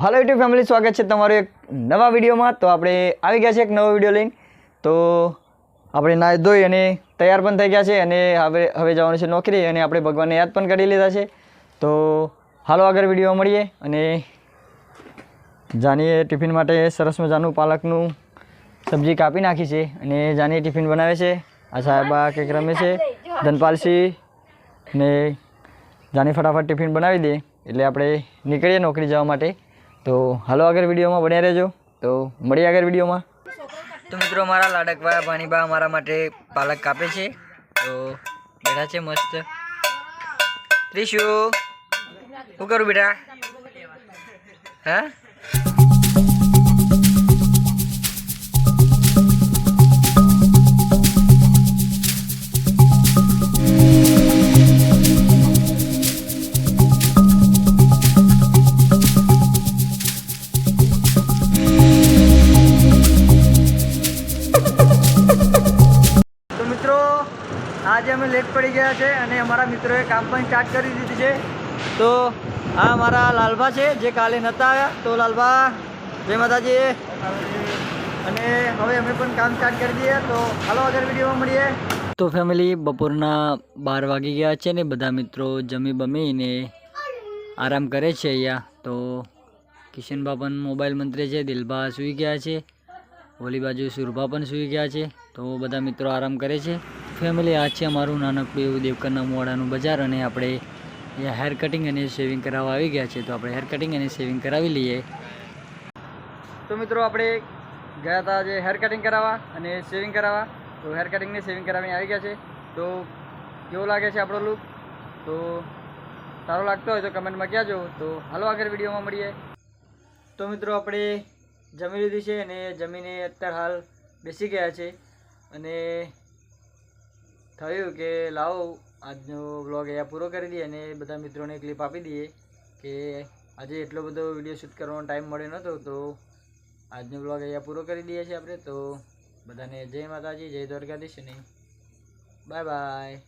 હાલો YouTube family સ્વાગત છે તમારું એક નવા વિડીયોમાં. તો આપણે આવી ગયા છે એક નવો વીડિયો લઈને તો આપણે નાહી ધોઈ અને તૈયાર પણ થઈ ગયા છે અને હવે હવે જવાનું છે નોકરી અને આપણે ભગવાનને યાદ પણ કરી લીધા છે. તો હાલો આગળ વીડિયો મળીએ અને જાનીએ ટિફિન માટે સરસ મજાનું પાલકનું સબ્જી કાપી નાખી છે અને જાની ટિફિન બનાવે છે. આ સાહેબા કંઈક રમે છે. ધનપાલસિંહ ને જાની ફટાફટ ટિફિન બનાવી દે. એટલે આપણે નીકળીએ નોકરી જવા માટે. તો હાલો આગળ વિડીયોમાં બન્યા રહેજો. તો મળીએ આગળ વિડીયોમાં. તો મિત્રો મારા લાડકવા ભાણીબા મારા માટે પાલક કાપે છે. તો બેઠા છે મસ્ત. ત્રિશુ, શું કરું બેટા? હા? આજે અમે લેટ પડી ગયા છે અને અમારા મિત્રોએ કામ પણ સ્ટાર્ટ કરી દીધું છે. તો આ મારા લાલભા છે, જે કાલે નહોતા આવ્યા. તો લાલભા, જય માતાજી. અને હવે અમે પણ કામ સ્ટાર્ટ કરી દઈએ. તો હાલો આગળ વિડીયોમાં મળીએ. તો ફેમિલી બપોરના બાર વાગી ગયા છે ને બધા મિત્રો જમી બમીને આરામ કરે છે અહીંયા. તો કિશનભા પણ મોબાઈલ મંત્રે છે, દિલભા સૂઈ ગયા છે. ઓલી બાજુ સુરભા પણ સૂઈ ગયા છે. તો બધા મિત્રો આરામ કરે છે. ફેમિલી આ છે અમારું નાનકડું એવું દેવકરના મોડાનું બજાર અને આપણે હેર કટિંગ અને શેવિંગ કરાવવા આવી ગયા છે. તો આપણે હેર કટિંગ અને શેવિંગ કરાવી લઈએ. તો મિત્રો આપણે ગયા હતા જે હેર કટિંગ કરાવવા અને શેવિંગ કરાવવા. તો હેર કટિંગને શેવિંગ કરાવીને આવી ગયા છે. તો કેવો લાગે છે આપણો લુક તો સારો લાગતો હોય તો કમેન્ટમાં કહેજો. તો હાલો આગળ વિડીયોમાં મળીએ. તો મિત્રો આપણે જમી લીધી છે અને જમીને અત્યારે હાલ બેસી ગયા છે. અને થયું કે લાવો, આજનો વ્લોગ અહીંયા પૂરો કરી દઈએ અને બધા મિત્રોને ક્લિપ આપી દઈએ કે આજે એટલો બધો વીડિયો શૂટ કરવાનો ટાઈમ મળ્યો નહોતો તો આજનો વ્લોગ અહીંયા પૂરો કરી દઈએ છીએ આપણે. તો બધાને જય માતાજી, જય દ્વારકાધીશ અને બાય બાય